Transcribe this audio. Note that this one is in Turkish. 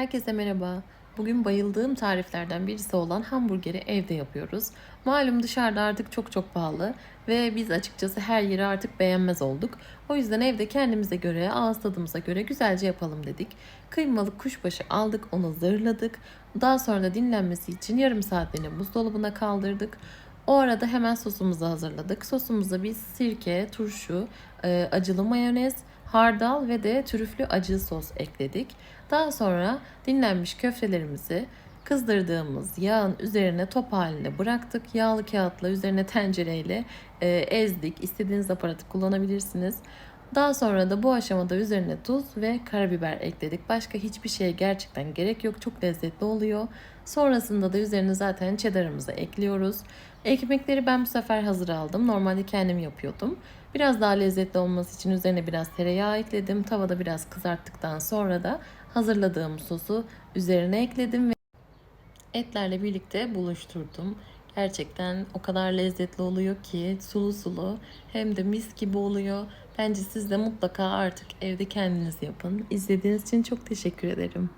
Herkese merhaba. Bugün bayıldığım tariflerden birisi olan hamburgeri evde yapıyoruz. Malum dışarıda artık çok çok pahalı ve biz açıkçası her yeri artık beğenmez olduk. O yüzden evde kendimize göre, ağız tadımıza göre güzelce yapalım dedik. Kıymalık kuşbaşı aldık, onu zırladık. Daha sonra da dinlenmesi için yarım saatliğine buzdolabına kaldırdık. O arada hemen sosumuzu hazırladık. Sosumuza biz sirke, turşu, e, acılı mayonez, hardal ve de trüflü acı sos ekledik. Daha sonra dinlenmiş köftelerimizi kızdırdığımız yağın üzerine top halinde bıraktık. Yağlı kağıtla üzerine tencereyle e, ezdik. İstediğiniz aparatı kullanabilirsiniz. Daha sonra da bu aşamada üzerine tuz ve karabiber ekledik. Başka hiçbir şeye gerçekten gerek yok. Çok lezzetli oluyor. Sonrasında da üzerine zaten cheddar'ımızı ekliyoruz. Ekmekleri ben bu sefer hazır aldım. Normalde kendim yapıyordum. Biraz daha lezzetli olması için üzerine biraz tereyağı ekledim. Tavada biraz kızarttıktan sonra da hazırladığım sosu üzerine ekledim ve etlerle birlikte buluşturdum. Gerçekten o kadar lezzetli oluyor ki sulu sulu hem de mis gibi oluyor. Bence siz de mutlaka artık evde kendiniz yapın. İzlediğiniz için çok teşekkür ederim.